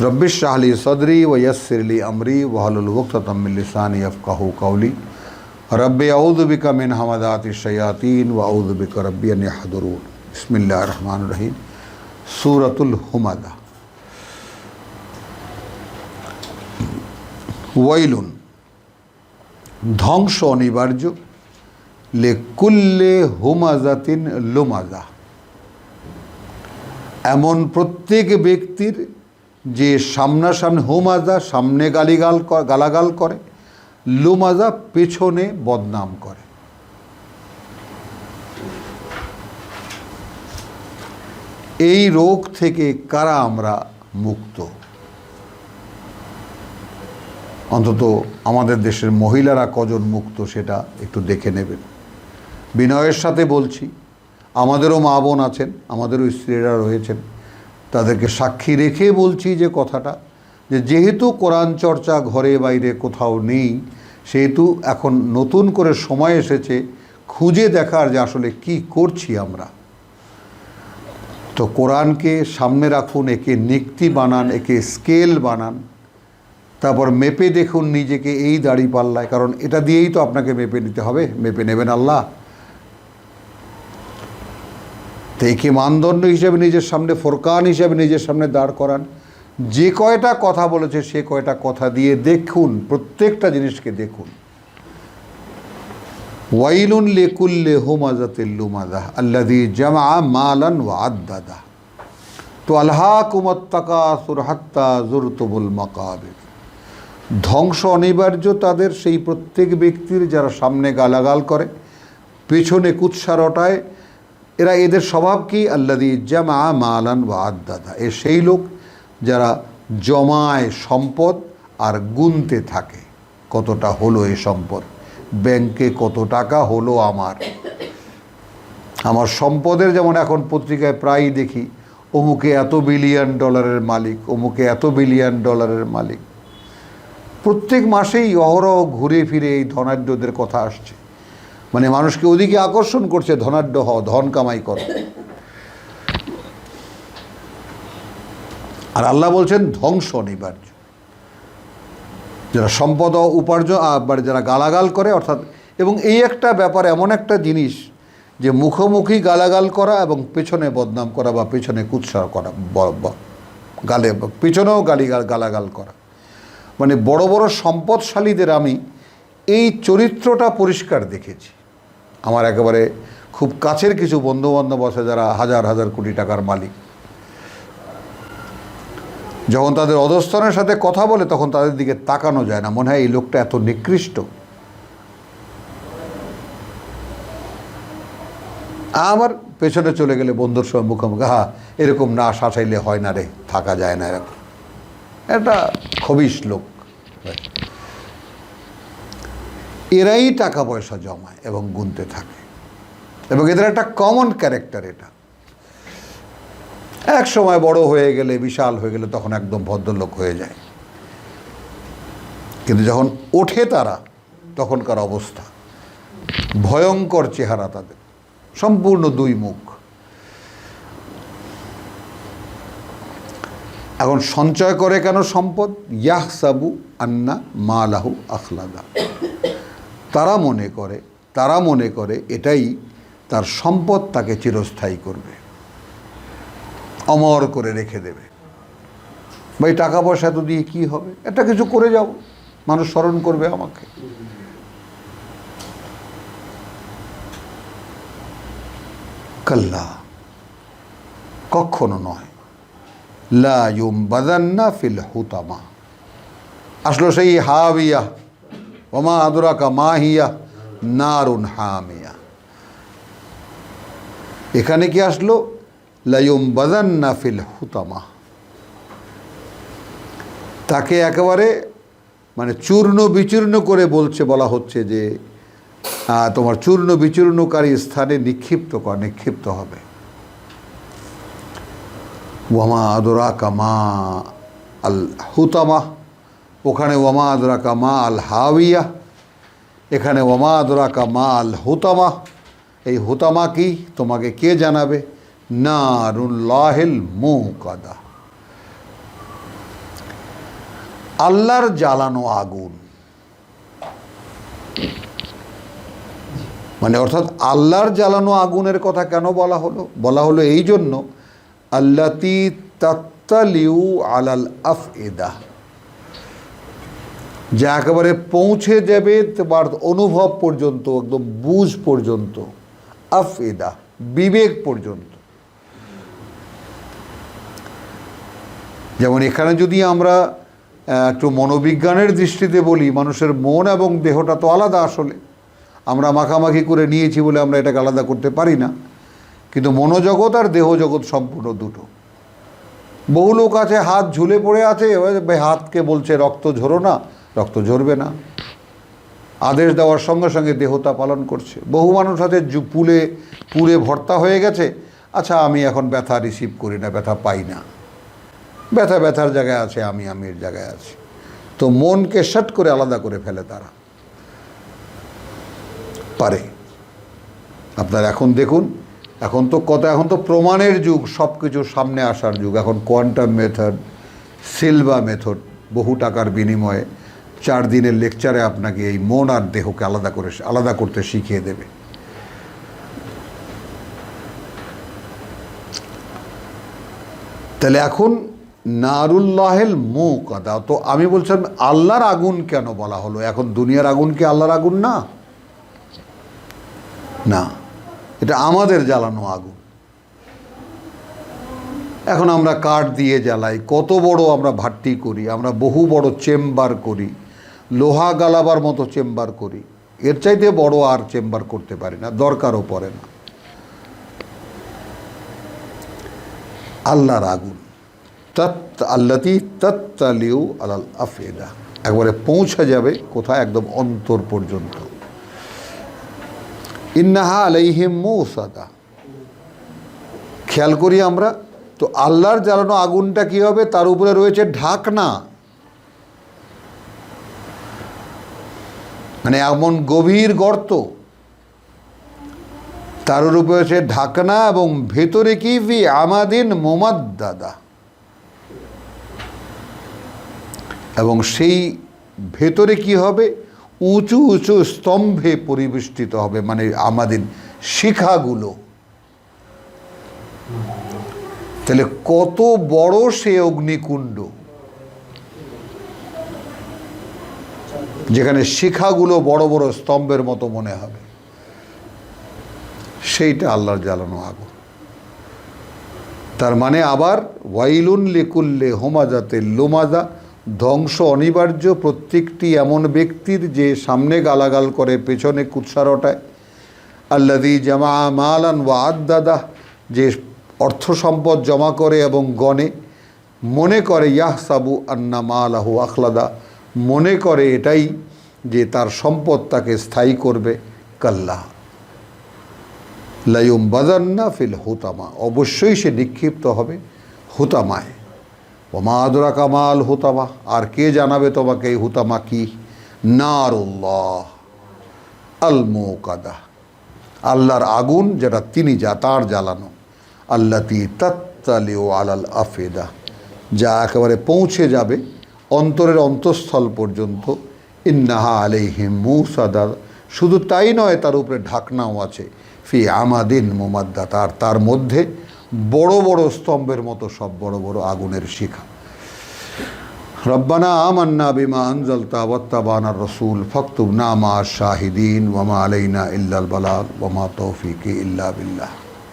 রব্বিশ শাহলি সদরি ওয়সিরলি আমরি ওয়াহলুল ওক্তমিল লিসানি আফকাহু কৌলি রব্বি আউদুবিকা মিন হামাদাতি শয়াতিন ওয়া আউদুবিকা রব্বি আন ইয়াহদুরুন বিসমিল্লাহ রহমান রহিম। সূরাতুল হুমাদা। ওয়াইলুন। ধ্বংস অনিবার্য। লে কুল্লে হুমাজাতিন লুমাজা। এমন প্রত্যেক ব্যক্তির যে সামনাসামনি হুমাজা সামনে গালিগাল গালাগাল করে, লুমাজা পেছনে বদনাম করে। এই রোগ থেকে কারা আমরা মুক্ত? অন্তত আমাদের দেশের মহিলারা কজন মুক্ত সেটা একটু দেখে নেবেন। বিনয়ের সাথে বলছি, আমাদেরও মা বোন আছেন, আমাদেরও স্ত্রীরা রয়েছেন। তাদেরকে সাক্ষী রেখে বলছি যে কথাটা, যে যেহেতু কোরআন চর্চা ঘরে বাইরে কোথাও নেই, সেহেতু এখন নতুন করে সময় এসেছে খুঁজে দেখার যে আসলে কি করছি আমরা। তো কোরআনকে সামনে রাখুন, একে নিক্তি বানান, একে স্কেল বানান, তারপর মেপে দেখুন নিজেকে এই দাড়ি পাল্লায়, কারণ এটা দিয়েই তো আপনাকে মেপে নিতে হবে, মেপে নেবেন আল্লাহ। তো একে মানদণ্ড হিসেবে নিজের সামনে, ফোরকান হিসেবে নিজের সামনে দাঁড় করান? যে কয়টা কথা বলেছে সে কয়টা কথা দিয়ে দেখুন, প্রত্যেকটা জিনিসকে দেখুন। ওয়াইলুন লেকুল্লে হুমাজাতিল লুমাদা আল্লাদি জামা মালান ওয়া আদাদা তো আল্লাহ কুমত্তাকা সুরহাত্তা জুরতুবুল মাকাবির। ধ্বংস অনিবার্য তাদের, সেই প্রত্যেক ব্যক্তির যারা সামনে গালাগাল করে, পেছনে কুৎসা রটায় এরা এদের স্বভাব কি? আল্লাদি জামা মালান বা আদাদা এ সেই লোক যারা জমায় সম্পদ আর গুনতে থাকে। কতটা হলো এ সম্পদ? ব্যাংকে কত টাকা হলো আমার? আমার সম্পদের যেমন এখন পত্রিকায় প্রায়ই দেখি, অমুকে এত বিলিয়ন ডলারের মালিক, অমুকে এত বিলিয়ন ডলারের মালিক। প্রত্যেক মাসেই অহরহ ঘুরে ফিরে এই ধনাঢ্যদের কথা আসছে। মানে মানুষকে ওদিকে আকর্ষণ করছে, ধনাঢ্য হও, ধন কামাই করো। আর আল্লাহ বলছেন, ধ্বংস অনিবার্য। যারা সম্পদ উপার্জন আবার যারা গালাগাল করে, অর্থাৎ, এবং এই একটা ব্যাপার, এমন একটা জিনিস যে মুখোমুখি গালাগাল করা এবং পেছনে বদনাম করা বা পেছনে কুৎসা করা গালে, পেছনেও গালি গালাগাল করা। মানে বড় বড় সম্পদশালীদের আমি এই চরিত্রটা পরিষ্কার দেখেছি। আমার একেবারে খুব কাছের কিছু বন্ধুবান্ধব আছে যারা হাজার হাজার কোটি টাকার মালিক। যখন তাদের অধস্থানের সাথে কথা বলে তখন তাদের দিকে তাকানো যায় না। মনে হয় এই লোকটা এত নিকৃষ্ট। আমার পেছনে চলে গেলে বন্ধুর সঙ্গে মুখোমুখি, হা, এরকম না শাসাইলে হয় না রে, থাকা যায় না এরকম। একটা খবিস লোক। এরাই টাকা পয়সা জমায় এবং গুনতে থাকে। এবং এদের একটা কমন ক্যারেক্টার এটা। এক সময় বড় হয়ে গেলে, বিশাল হয়ে গেলে তখন একদম ভদ্রলোক হয়ে যায়। কিন্তু যখন ওঠে তারা, তখনকার অবস্থা। ভয়ঙ্কর চেহারা তাদের। সম্পূর্ণ দুই মুখ। এখন সঞ্চয় করে কেন সম্পদ? ইয়াহ সাবু আন্না মালাহু আখলাদা। তারা মনে করে, তারা মনে করে এটাই তার সম্পদ তাকে চিরস্থায়ী করবে। অমর করে রেখে দেবে। ভাই টাকা পয়সা তো দিয়ে কী হবে? একটা কিছু করে যাও। মানুষ স্মরণ করবে আমাকে। কাল্লা, কখনো নয়। লা ইউম বাদান্না ফিল হুতামা। আসলো সেই হাবিয়া ওমা আদুরাকা মাহিয়া নারুন হামিয়া এখানে কি আসলো? লাইম বাদান্না ফিল হুতামা তাকে একেবারে মানে চূর্ণ বিচূর্ণ করে বলছে, বলা হচ্ছে যে তোমার চূর্ণ বিচূর্ণকারী স্থানে নিক্ষিপ্ত কর, নিক্ষিপ্ত হবে। ওয়ামা আদরা কামা আল হুতামা ওখানে ওয়ামা আদরা কামা আল হাওয়িয়া এখানে ওয়ামা আদরা কামা আল হুতামা। এই হুতামা কি? তোমাকে কে জানাবে? নারুল্লাহিল মুকাদা আল্লাহর জ্বালানো আগুন। মানে অর্থাৎ আল্লাহর জ্বালানো আগুনের কথা কেন বলা হলো? বলা হলো এই জন্য, আল্লাতি তাত্তালিউ আলাল আফ এদা যা একেবারে পৌঁছে যাবে তোমার অনুভব পর্যন্ত, একদম বুঝ পর্যন্ত আফ এদা বিবেক পর্যন্ত। যেমন এখানে যদি আমরা একটু মনোবিজ্ঞানের দৃষ্টিতে বলি, মানুষের মন এবং দেহটা তো আলাদা আসলে। আমরা মাখামাখি করে নিয়েছি বলে আমরা এটাকে আলাদা করতে পারি না। কিন্তু মনোজগৎ আর দেহ জগৎ সম্পূর্ণ দুটো। বহু লোক আছে, হাত ঝুলে পড়ে আছে হাতকে বলছে, রক্ত ঝরো না। রক্ত ঝরবে না। আদেশ দেওয়ার সঙ্গে সঙ্গে দেহতা পালন করছে। বহু মানুষ আছে পুলে পুরে ভর্তা হয়ে গেছে। আচ্ছা আমি এখন ব্যথা রিসিভ করি না, ব্যথা পাই না। ব্যথা ব্যথার জায়গায় আছে, আমি আমির জায়গায় আছি। তো মনকে শট করে আলাদা করে ফেলে তারা। পারে। আপনার এখন দেখুন, এখন তো কত, এখন তো প্রমাণের যুগ সব কিছু সামনে আসার যুগ। এখন কোয়ান্টাম মেথড সিলভা মেথড বহু টাকার বিনিময়ে চার দিনের লেকচারে আপনাকে এই মন আর দেহকে আলাদা করে, আলাদা করতে শিখিয়ে দেবে। তাহলে এখন নারুল্লাহেল মুখ আদা তো আমি বলছিলাম আল্লাহর আগুন কেন বলা হলো? এখন দুনিয়ার আগুন কি আল্লাহর আগুন না? না, এটা আমাদের জ্বালানো আগুন। এখন আমরা কাঠ দিয়ে জ্বালাই, কত বড় আমরা ভাট্টি করি, আমরা বহু বড় চেম্বার করি। লোহা গালাবার মতো চেম্বার করি। এর চাইতে বড় আর চেম্বার করতে পারি না, দরকারও পড়ে না। আল্লাহর আগুন। তৎ আল্লাতি তত্তালিউ আলাল আফেদা একবারে পৌঁছে যাবে কোথায়? একদম অন্তর পর্যন্ত। ইন্নাহা আলাইহিম মৌসাদা খেয়াল করি আমরা, তো আল্লাহর জ্বালানো আগুনটা কী হবে? তার উপরে রয়েছে ঢাকনা। মানে এমন গভীর গর্ত। তার উপরে সে ঢাকনা এবং ভেতরে কি ভি আমাদিন মোমাদ্দাদা। এবং সেই ভেতরে কি হবে? উঁচু উঁচু স্তম্ভে পরিবেষ্টিত হবে মানে আমাদের শিখাগুলো। তাহলে কত বড় সে অগ্নিকুণ্ড? যেখানে শিখাগুলো বড় বড় স্তম্ভের মতো মনে হবে। সেইটা আল্লাহর জ্বালানো আগুন। তার মানে আবার ওয়াইলুন লিকুল্লে হোমাজাতে লোমাজা, ধ্বংস অনিবার্য প্রত্যেকটি এমন ব্যক্তির যে সামনে গালাগাল করে, পেছনে কুৎসারটায় আল্লাদি জামা মালান ওয়া আদাদা যে অর্থ সম্পদ জমা করে এবং গণে, মনে করে ইয়াহ সাবু আন্না মালাহু আখলাদা। মনে করে এটাই যে তার সম্পদ তাকে স্থায়ী করবে কাল্লাহ লাইম বাজান্না ফিল হুতামা। অবশ্যই সে নিক্ষিপ্ত হবে হুতামায়। ওমা আদরা কামাল হুতামা। আর কে জানাবে তোমাকে এই হুতামা কি? নারুল্লাহ। আল মৌকাদা আল্লাহর আগুন যেটা তিনি যা তার জ্বালানো। আল্লাতি তাত্তালিও আলাল আফেদা। যা একেবারে পৌঁছে যাবে অন্তরের অন্তঃস্থল পর্যন্ত ইন্নাহা আলাইহিম মুসাদা শুধু তাই নয়, তার উপরে ঢাকনাও আছে। ফি আমাদিন মোমাদ্দা তার তার মধ্যে বড় বড় স্তম্ভের মতো সব বড় বড় আগুনের শিখা। রব্বানা আমান্না বিমা আনজালতা ওয়াত্তাবানা রসুল ফক্তুবনা মা শাহিদিন ওয়ামা আলাইনা ইল্লাল বালাল ওয়ামা তৌফিকি ইল্লা বিল্লাহ।